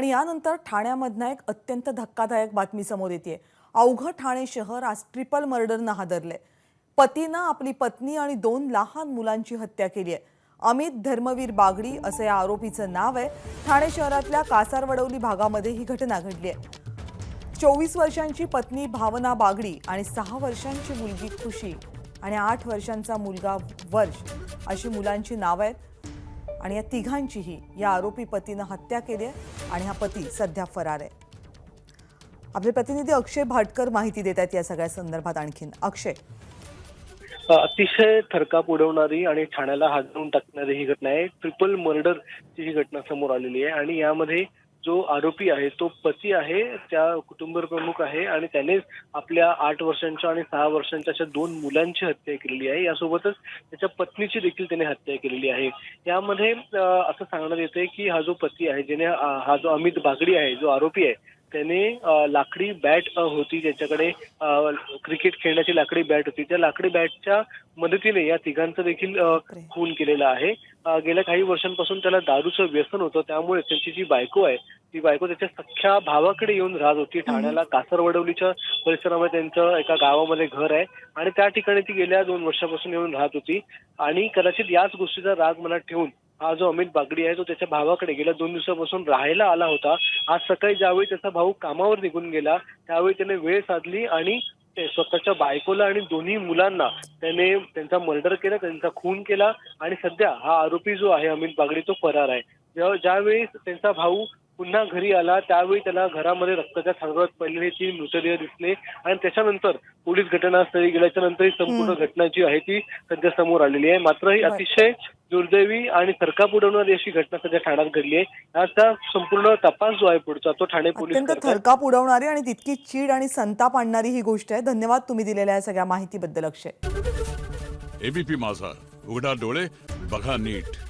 आणि यानंतर ठाण्यामधनं एक अत्यंत धक्कादायक बातमी समोर येते अवघं ठाणे शहर आज ट्रिपल मर्डरनं हादरले पतीनं आपली पत्नी आणि दोन लहान मुलांची हत्या केली आहे अमित धर्मवीर बागडी असं या आरोपीचं नाव आहे. ठाणे शहरातल्या कासारवडवली भागामध्ये ही घटना घडली आहे चोवीस वर्षांची पत्नी भावना बागडी आणि सहा वर्षांची मुलगी खुशी आणि आठ वर्षांचा मुलगा वर्ष अशी मुलांची नावं आहेत. आणि या तिघांचीही या आरोपी पतीनं हत्या केली आहे आणि हा पती सध्या फरार आहे. आपले प्रतिनिधी अक्षय भाटकर माहिती देत आहेत या सगळ्या संदर्भात आणखीन. अक्षय. अतिशय थरकाप उडवणारी आणि ठाण्याला हादरून टाकणारी ही घटना आहे. ट्रिपल मर्डरची ही घटना समोर आलेली आहे आणि यामध्ये जो आरोपी आहे तो पती आहे त्या कुटुंब प्रमुख आहे आणि त्याने आपल्या आठ वर्षांच्या आणि सहा वर्षांच्या अशा दोन मुलांची हत्या केलेली आहे. यासोबतच त्याच्या पत्नीची देखील त्याने हत्या केलेली आहे. यामध्ये असं सांगण्यात येते की हा जो पती आहे ज्याने हा जो अमित बागडी आहे जो आरोपी आहे त्याने लाकडी बॅट होती ज्याच्याकडे क्रिकेट खेळण्याची लाकडी बॅट होती. त्या लाकडी बॅटच्या मदतीने या तिघांचं देखील. खून केलेला आहे. गेल्या काही वर्षांपासून त्याला दारूचं व्यसन होतं. त्यामुळे त्याची जी बायको आहे ती बायको त्याच्या सख्ख्या भावाकडे येऊन राहत होती. ठाण्याला कासरवडवलीच्या परिसरामध्ये त्यांचं एका गावामध्ये घर आहे. आणि त्या ठिकाणी ती गेल्या दोन वर्षापासून येऊन राहत होती. आणि कदाचित याच गोष्टीचा राग मनात ठेवून हा जो अमित बागडी आहे तो त्याच्या भावाकडे गेल्या दोन दिवसापासून राहायला आला होता. आज सकाळी ज्यावेळी त्याचा भाऊ कामावर निघून गेला त्यावेळी त्याने वेळ साधली आणि स्वतःच्या बायकोला आणि दोन्ही मुलांना त्याने त्यांचा मर्डर केला त्यांचा खून केला आणि सध्या हा आरोपी जो आहे अमित बागडी तो फरार आहे. जेव्हा ज्यावेळी त्यांचा भाऊ पुन्हा घरी आला त्यावेळी त्याला घरामध्ये रक्ताच्या थांगरात पडलेले तीन मृतदेह दिसले आणि त्याच्यानंतर पोलीस घटनास्थळी गेल्याच्यानंतर ही संपूर्ण घटना जी आहे ती सध्या समोर आलेली आहे. मात्र ही. अतिशय दुर्दैवी आणि थरकाप उडवणारी अशी घटना सध्या ठाण्यात घडली आहे. याचा संपूर्ण तपास जो आहे पुढचा तो ठाणे पोलीस थरकाप उडवणारी आणि तितकी चीड आणि संताप आणणारी ही गोष्ट आहे. धन्यवाद तुम्ही दिलेल्या या सगळ्या माहितीबद्दल अक्षय. एबीपी माझा. उघडा डोळे बघा नीट.